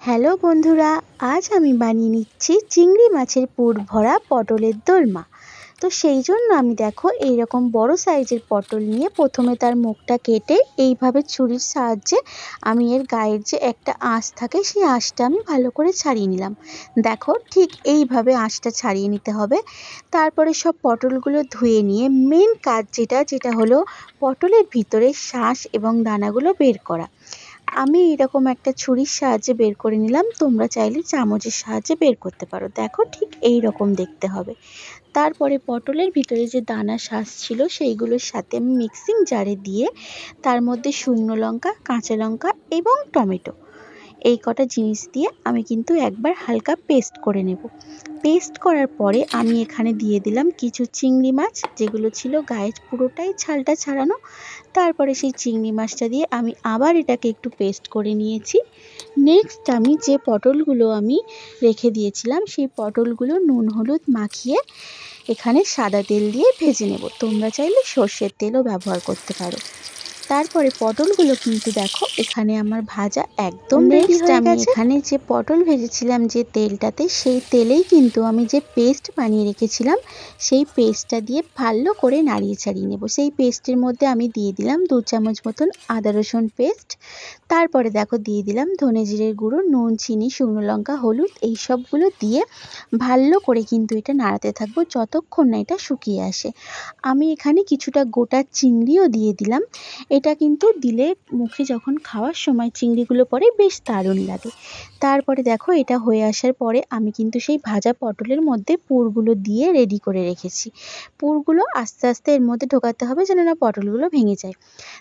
Hello বন্ধুরা, আজ আমি বানিয়ে নিচ্ছি চিংড়ি মাছের পুর ভরা পটলের দোলমা তো সেই জন্য আমি দেখো এইরকম বড় সাইজের পটল নিয়ে প্রথমে তার মুখটা কেটে এইভাবে ছুরির সাহায্যে আমি এর গায়ের যে একটা আঁশ থাকে সেই আঁশটা আমি ভালো করে ছাড়িয়ে নিলাম। দেখো ঠিক এইভাবে আঁশটা ছাড়িয়ে নিতে হবে। তারপরে সব পটলগুলো ধুয়ে নিয়ে মেন কাজ যেটা যেটা হলো পটলের ভিতরে শ্বাস এবং দানাগুলো বের করা। আমি এরকম একটা ছুরির সাহায্যে বের করে নিলাম। তোমরা চাইলে চামচের সাহায্যে বের করতে পারো। দেখো ঠিক এই রকম দেখতে হবে। তারপরে পটলের ভিতরে যে দানা শাঁস ছিল, সেইগুলোর সাথে আমি মিক্সিং জারে দিয়ে তার মধ্যে শুকনো লঙ্কা, কাঁচা লঙ্কা এবং টমেটো এই কটা জিনিস দিয়ে আমি কিন্তু একবার হালকা পেস্ট করে নেব। পেস্ট করার পরে আমি এখানে দিয়ে দিলাম কিছু চিংড়ি মাছ, যেগুলো ছিল গায়ে পুরোটাই ছালটা ছাড়ানো। তারপরে সেই চিংড়ি মাছটা দিয়ে আমি আবার এটাকে একটু পেস্ট করে নিয়েছি। নেক্সট আমি যে পটলগুলো আমি রেখে দিয়েছিলাম, সেই পটলগুলো নুন, হলুদ মাখিয়ে এখানে সাদা তেল দিয়ে ভেজে নেব। তোমরা চাইলে সর্ষের তেলও ব্যবহার করতে পারো। তারপরে পটলগুলো কিন্তু দেখো এখানে আমার ভাজা একদম রেডি হয়ে আমি এখানে যে পটল ভেজেছিলাম যে তেলটাতে সেই তেলেই কিন্তু আমি যে পেস্ট বানিয়ে রেখেছিলাম সেই পেস্টটা দিয়ে ভালো করে নাড়িয়ে ছাড়িয়ে নেব। সেই পেস্টের মধ্যে আমি দিয়ে দিলাম দু চামচ মতন আদা রসুন পেস্ট তারপরে দেখো দিয়ে দিলাম ধনে জিরের গুঁড়ো নুন চিনি শুকনো লঙ্কা হলুদ এই সবগুলো দিয়ে ভালো করে কিন্তু এটা নাড়াতে থাকব যতক্ষণ না এটা শুকিয়ে আসে। আমি এখানে কিছুটা গোটা চিংড়িও দিয়ে দিলাম। এটা কিন্তু দিলে মুখে যখন খাওয়ার সময় চিংড়িগুলো পরে বেশ দারুণ লাগে। তারপরে দেখো এটা হয়ে আসার পরে আমি কিন্তু সেই ভাজা পটলের মধ্যে পুরগুলো দিয়ে রেডি করে রেখেছি। পুরগুলো আস্তে আস্তে এর মধ্যে ঢোকাতে হবে যেন না পটলগুলো ভেঙে যায়।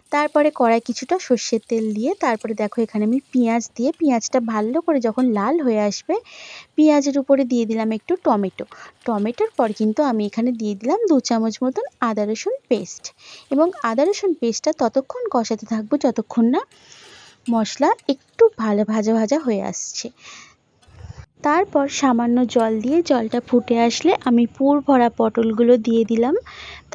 তারপরে কড়াই কিছুটা সর্ষের তেল দিয়ে তারপরে দেখো এখানে আমি পেঁয়াজ দিয়ে পেঁয়াজটা ভালো করে যখন লাল হয়ে আসবে, পেঁয়াজের উপরে দিয়ে দিলাম একটু টমেটো। টমেটোর পর কিন্তু আমি এখানে দিয়ে দিলাম দু চামচ মতন আদা রসুন পেস্ট এবং আদা রসুন পেস্টটা ততক্ষণ কষাতে থাকব যতক্ষণ না মশলা একটু ভালো ভাজা ভাজা হয়ে আসছে। তারপর সামান্য জল দিয়ে জলটা ফুটে আসলে আমি পুর ভরা পটলগুলো দিয়ে দিলাম।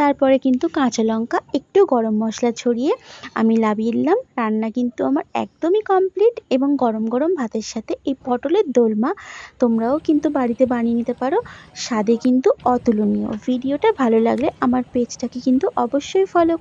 তারপরে কিন্তু কাঁচা লঙ্কা, একটু গরম মশলা ছড়িয়ে আমি লাভিয়ে নিলাম। রান্না কিন্তু আমার একদমই কমপ্লিট এবং গরম গরম ভাতের সাথে এই পটলের দোলমা তোমরাও কিন্তু বাড়িতে বানিয়ে নিতে পারো। স্বাদে কিন্তু অতুলনীয়। ভিডিওটা ভালো লাগলে আমার পেজটাকে কিন্তু অবশ্যই ফলো